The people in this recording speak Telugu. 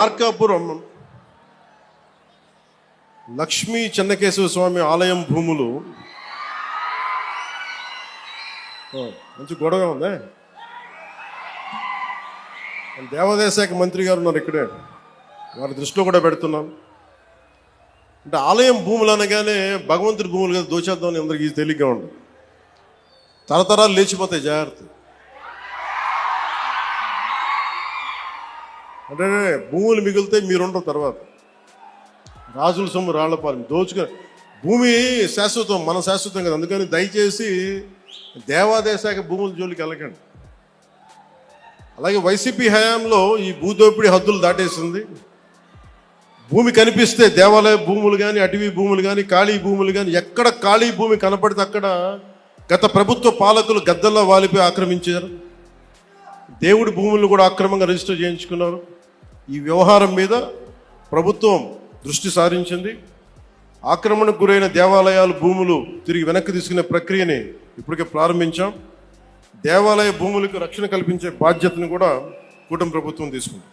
మార్కాపురం. లక్ష్మీ చెన్నకేశవ స్వామి ఆలయం భూములు. మంచి గొడవ ఉంది. దేవాదాయ శాఖ మంత్రి గారు ఉన్నారు ఇక్కడే. వారి దృష్టిలో కూడా పెడుతున్నాను అంటే ఆలయం భూములు అనగానే భగవంతుడి భూములు కదా దోచేద్దామని అందరికీ తేలిగ్గా ఉండదు తరతరాలు లేచిపోతాయి జాగ్రత్త. అంటే భూములు మిగిలితే మీరుండరు తర్వాత. రాజుల సొమ్ము రాళ్ళపాలెం దోచుక భూమి శాశ్వతం మన శాశ్వతం కదా. అందుకని దయచేసి దేవాదేశాఖ భూముల జోలికి వెళ్ళకండి. అలాగే వైసీపీ హయాంలో ఈ భూదోపిడి హద్దులు దాటేసింది. భూమి కనిపిస్తే దేవాలయ భూములు కానీ అటవీ భూములు కానీ ఖాళీ భూములు కానీ ఎక్కడ ఖాళీ భూమి కనపడితే అక్కడ గత ప్రభుత్వ పాలకులు గద్దల్లో వాలిపోయి ఆక్రమించారు. దేవుడి భూములను కూడా అక్రమంగా రిజిస్టర్ చేయించుకున్నారు. ఈ వ్యవహారం మీద ప్రభుత్వం దృష్టి సారించింది. ఆక్రమణకు గురైన దేవాలయాలు భూములు తిరిగి వెనక్కి తీసుకునే ప్రక్రియని ఇప్పటికే ప్రారంభించాం. దేవాలయ భూములకు రక్షణ కల్పించే బాధ్యతను కూడా కూటమి ప్రభుత్వం తీసుకుంది.